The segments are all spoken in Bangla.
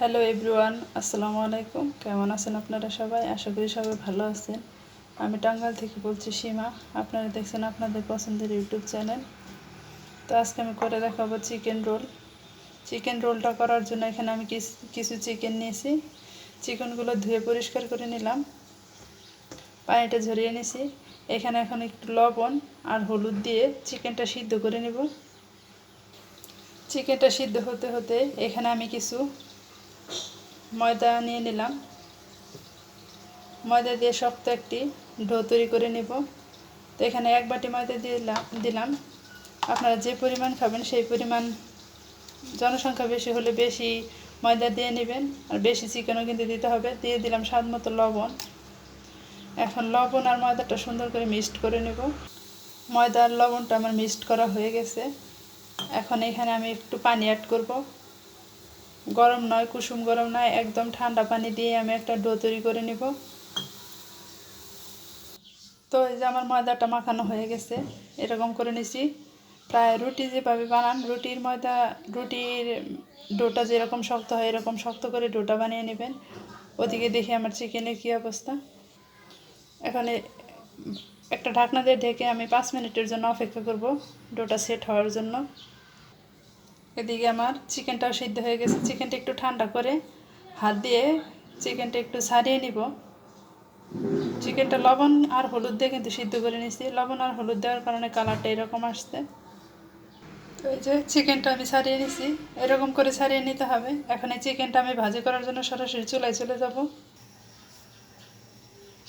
হ্যালো এভরিওয়ান আসসালামু আলাইকুম। কেমন আছেন আপনারা সবাই? আশা করি সবাই ভালো আছেন। আমি টাঙ্গাইল থেকে বলছি সীমা। আপনারা দেখছেন আপনাদের পছন্দের ইউটিউব চ্যানেল। তো আজকে আমি করে দেখাবো চিকেন রোল। চিকেন রোলটা করার জন্য এখানে আমি কিছু চিকেন নিয়েছি। চিকেনগুলো ধুয়ে পরিষ্কার করে নিলাম। পানিটা ঝরিয়ে নিয়েছি। এখানে এখন একটু লবণ আর হলুদ দিয়ে চিকেনটা সিদ্ধ করে নেব। চিকেনটা সিদ্ধ হতে হতে এখানে আমি কিছু ময়দা নিয়ে নিলাম। ময়দা দিয়ে শক্ত একটি ডো তৈরি করে নেব। তো এখানে এক বাটি ময়দা দিলাম দিলাম। আপনারা যে পরিমাণ খাবেন সেই পরিমাণ জনসংখ্যা বেশি হলে বেশি ময়দা দিয়ে নেবেন। আর বেশি চিকেনও কিন্তু দিতে হবে। দিয়ে দিলাম স্বাদ মতো লবণ। এখন লবণ আর ময়দাটা সুন্দর করে মিক্সড করে নেব। ময়দা আর লবণটা আমার মিক্সড করা হয়ে গেছে। এখন এখানে আমি একটু পানি অ্যাড করব। গরম নয়, কুসুম গরম নয়, একদম ঠান্ডা পানি দিয়ে আমি একটা ডো তৈরি করে নিব। তো এই যে আমার ময়দাটা মাখানো হয়ে গেছে, এরকম করে নিছি। প্রায় রুটি যেভাবে বানান, রুটির ময়দা, রুটির ডোটা যেরকম শক্ত হয়, এরকম শক্ত করে ডোটা বানিয়ে নেবেন। ওদিকে দেখি আমার চিকেনের কী অবস্থা। এখানে একটা ঢাকনা দিয়ে ঢেকে আমি পাঁচ মিনিটের জন্য অপেক্ষা করব ডোটা সেট হওয়ার জন্য। এদিকে আমার চিকেনটাও সিদ্ধ হয়ে গেছে। চিকেনটা একটু ঠান্ডা করে হাত দিয়ে চিকেনটা একটু ছাড়িয়ে নিব। চিকেনটা লবণ আর হলুদ দিয়ে কিন্তু সিদ্ধ করে নিয়েছি। লবণ আর হলুদ দেওয়ার কারণে কালারটা এরকম আসছে। তো এই যে চিকেনটা আমি ছাড়িয়ে নিছি এরকম করে ছাড়িয়ে নিতে হবে। এখন এই চিকেনটা আমি ভাজি করার জন্য সরাসরি চুলায় চলে যাব।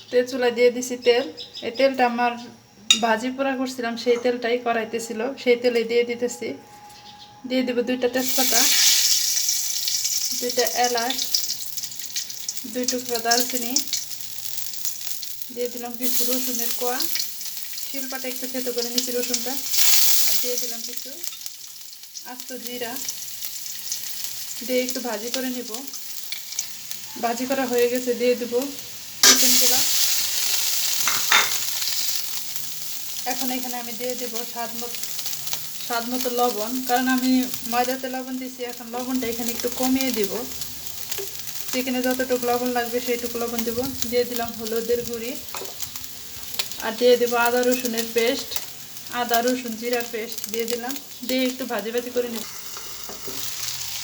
তেল চুলায় দিয়ে দিছি তেল। এই তেলটা আমার ভাজি পোড়া করছিলাম, সেই তেলটাই কড়াইতেছিল সেই তেলে দিয়ে দিতেছি। দিয়ে দেবো দুইটা তেজপাতা, দুইটা এলাচ, দুই টুকরো দারচিনি, দিয়ে দিলাম কিছু রসুনের কোয়া। শিলপাটা একটু থেতো করে নিচ্ছি রসুনটা, আর দিয়ে দিলাম কিছু আস্ত জিরা। দিয়ে একটু ভাজি করে নিব। ভাজি করা হয়ে গেছে, দিয়ে দেব চিকেনগুলো এখন এখানে আমি দিয়ে দেব স্বাদ মতো স্বাদ মতো লবণ, কারণ আমি ময়দাতে লবণ দিছি, এখন লবণটা এখানে একটু কমিয়ে দিব। চিকেনে যতটুকু লবণ লাগবে সেইটুকু লবণ দেব। দিয়ে দিলাম হলুদের গুঁড়ি, আর দিয়ে দেবো আদা রসুনের পেস্ট, আদা রসুন জিরার পেস্ট দিয়ে দিলাম। দিয়ে একটু ভাজি ভাজি করে নিব।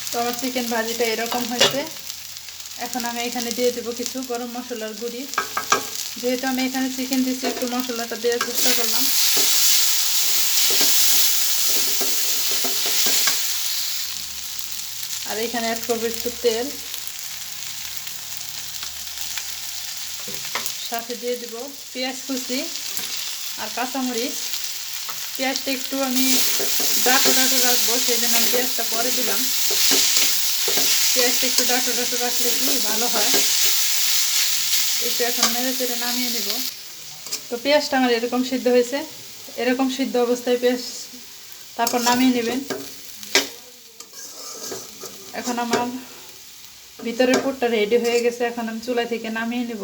তো আমার চিকেন ভাজিটা এরকম হয়েছে। এখন আমি এখানে দিয়ে দেবো কিছু গরম মশলার গুঁড়ি। যেহেতু আমি এখানে চিকেন দিচ্ছি একটু মশলাটা দেওয়ার চেষ্টা করলাম। আর এখানে অ্যাড করব একটু তেল। সাথে দিয়ে দেবো পেঁয়াজ কুচি আর কাঁচামরিচ। পেঁয়াজটা একটু আমি ডাটো ডাটো রাখব, সেই জন্য আমি পেঁয়াজটা পরে দিলাম। পেঁয়াজটা একটু ডাটো ডাটো রাখলে কি ভালো হয়? একটু এখন নেড়ে চেড়ে নামিয়ে নেব। তো পেঁয়াজটা আমার এরকম সিদ্ধ হয়েছে। এরকম সিদ্ধ অবস্থায় পেঁয়াজ তারপর নামিয়ে নেবেন। এখন আমার ভিতরের পুরটা রেডি হয়ে গেছে, এখন আমি চুলা থেকে নামিয়ে নেব।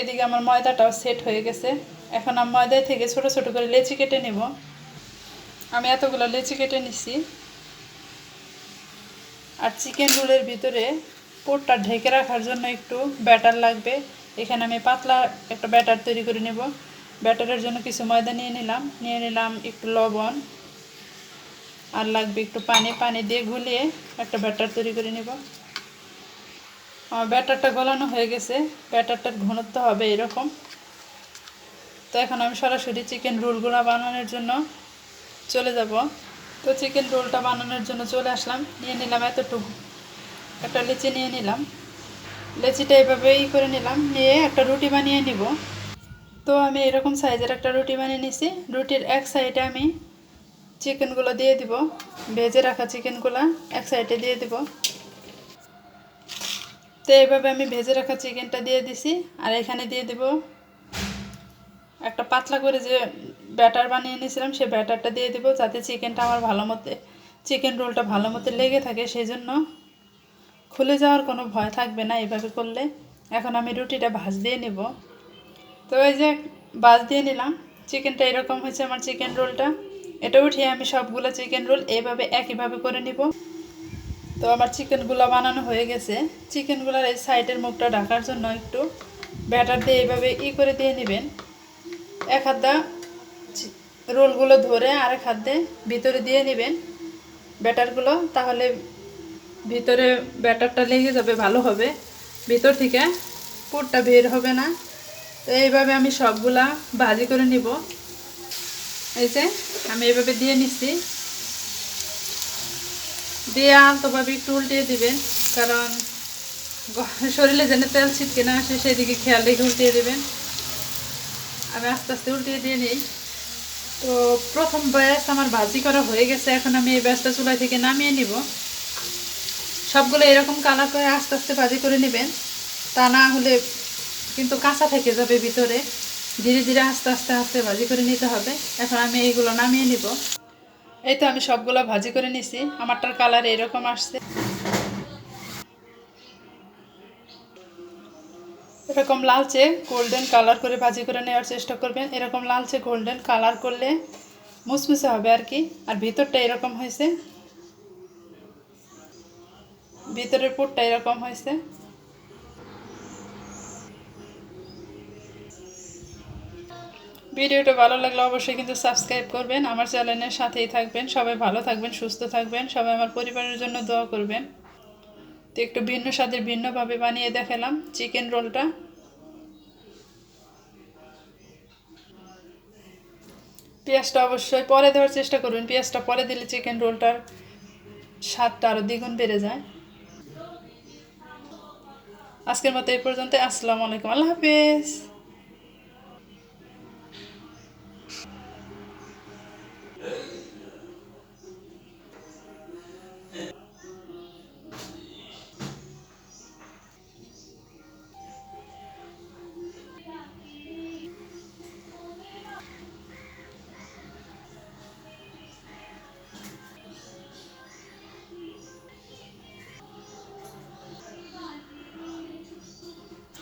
এদিকে আমার ময়দাটাও সেট হয়ে গেছে। এখন আমি ময়দা থেকে ছোট ছোট করে লেচি কেটে নেব। আমি এতগুলো লেচি কেটে নিছি। আর চিকেন রোলের ভিতরে পুরটা ঢেকে রাখার জন্য একটু ব্যাটার লাগবে। এখানে আমি পাতলা একটা ব্যাটার তৈরি করে নেব। ব্যাটারের জন্য কিছু ময়দা নিয়ে নিলাম। নিয়ে নিলাম একটু লবণ। আর লাগবে একটু পানি পানি দিয়ে গুলিয়ে একটা ব্যাটার তৈরি করে নেব। ব্যাটারটা গলানো হয়ে গেছে, ব্যাটারটার ঘনত্ব হবে এরকম। তো এখন আমি সরাসরি চিকেন রোলগুলো বানানোর জন্য চলে যাব। তো চিকেন রোলটা বানানোর জন্য চলে আসলাম, নিয়ে নিলাম এতটুকু। একটা লিচি নিয়ে নিলাম। লেচিটা এভাবেই করে নিলাম, নিয়ে একটা রুটি বানিয়ে নিব। তো আমি এরকম সাইজের একটা রুটি বানিয়ে নিছি। রুটির এক সাইডে আমি চিকেনগুলো দিয়ে দিব। ভেজে রাখা চিকেনগুলো এক সাইডে দিয়ে দিব। তো এইভাবে আমি ভেজে রাখা চিকেনটা দিয়ে দিছি। আর এখানে দিয়ে দিব একটা পাতলা করে যে ব্যাটার বানিয়ে নিয়েছিলাম সেই ব্যাটারটা দিয়ে দিব যাতে চিকেনটা আমার ভালো মতো, চিকেন রোলটা ভালো মতো লেগে থাকে। সেই জন্য খুলে যাওয়ার কোনো ভয় থাকবে না এইভাবে করলে। এখন আমি রুটিটা ভাজ দিয়ে নেব। তো এই যে ভাজ দিয়ে নিলাম। চিকেনটা এরকম হয়েছে আমার চিকেন রোলটা। এটা উঠিয়ে আমি সবগুলো চিকেন রোল এইভাবে একইভাবে করে নিব। তো আমার চিকেনগুলো বানানো হয়ে গেছে। চিকেনগুলোর এই সাইডের মুখটা ঢাকার জন্য একটু ব্যাটার দিয়ে এইভাবে ই করে দিয়ে নেবেন। এক হাত দা চি- রোলগুলো ধরে আরেক হাত দিয়ে ভিতরে দিয়ে নেবেন ব্যাটারগুলো তাহলে ভিতরে ব্যাটারটা লেগে যাবে, ভালো হবে। ভিতর থেকে পুরটা বের হবে না। তো এইভাবে আমি সবগুলা ভাজি করে নিব। এই যে আমি এভাবে দিয়ে নিচ্ছি দিয়ে আলতোভাবে একটু উল্টিয়ে দিবেন, কারণ শরীরে যেন তেল ছিটকে না আসে, সেদিকে খেয়াল রেখে উল্টিয়ে দেবেন। আমি আস্তে আস্তে উল্টিয়ে দিয়ে নিই। তো প্রথম ব্যাস আমার ভাজি করা হয়ে গেছে, এখন আমি এই ব্যাসটা চুলাই থেকে নামিয়ে নিব। সবগুলো এরকম কালার করে আস্তে আস্তে ভাজি করে নেবেন, তা না হলে কিন্তু কাঁচা থেকে যাবে ভিতরে। ধীরে ধীরে আস্তে আস্তে আস্তে ভাজি করে নিতে হবে। এখন আমি এইগুলো নামিয়ে নিব। এই তো আমি সবগুলো ভাজি করে নিছি। আমারটার কালার এরকম আসছে। এরকম লালচে গোল্ডেন কালার করে ভাজি করে নেওয়ার চেষ্টা করবেন। এরকম লালচে গোল্ডেন কালার করলে মুসমুসে হবে আর কি। আর ভিতরটা এরকম হয়েছে। ভিতরের পুরটা এরকম হয়েছে। ভিডিওটা ভালো লাগলে অবশ্যই কিন্তু সাবস্ক্রাইব করবেন, আমার চ্যানেলের সাথেই থাকবেন, সবাই ভালো থাকবেন, সুস্থ থাকবেন, সবাই আমার পরিবারের জন্য দোয়া করবেন। তো একটু ভিন্ন স্বাদের ভিন্নভাবে বানিয়ে দেখালাম চিকেন রোলটা। পেঁয়াজটা অবশ্যই পরে দেওয়ার চেষ্টা করবেন, পেঁয়াজটা পরে দিলে চিকেন রোলটার স্বাদটা আরও দ্বিগুণ বেড়ে যায়। আজকের মতো এই পর্যন্ত আসসালামু আলাইকুম, আল্লাহ হাফিজ।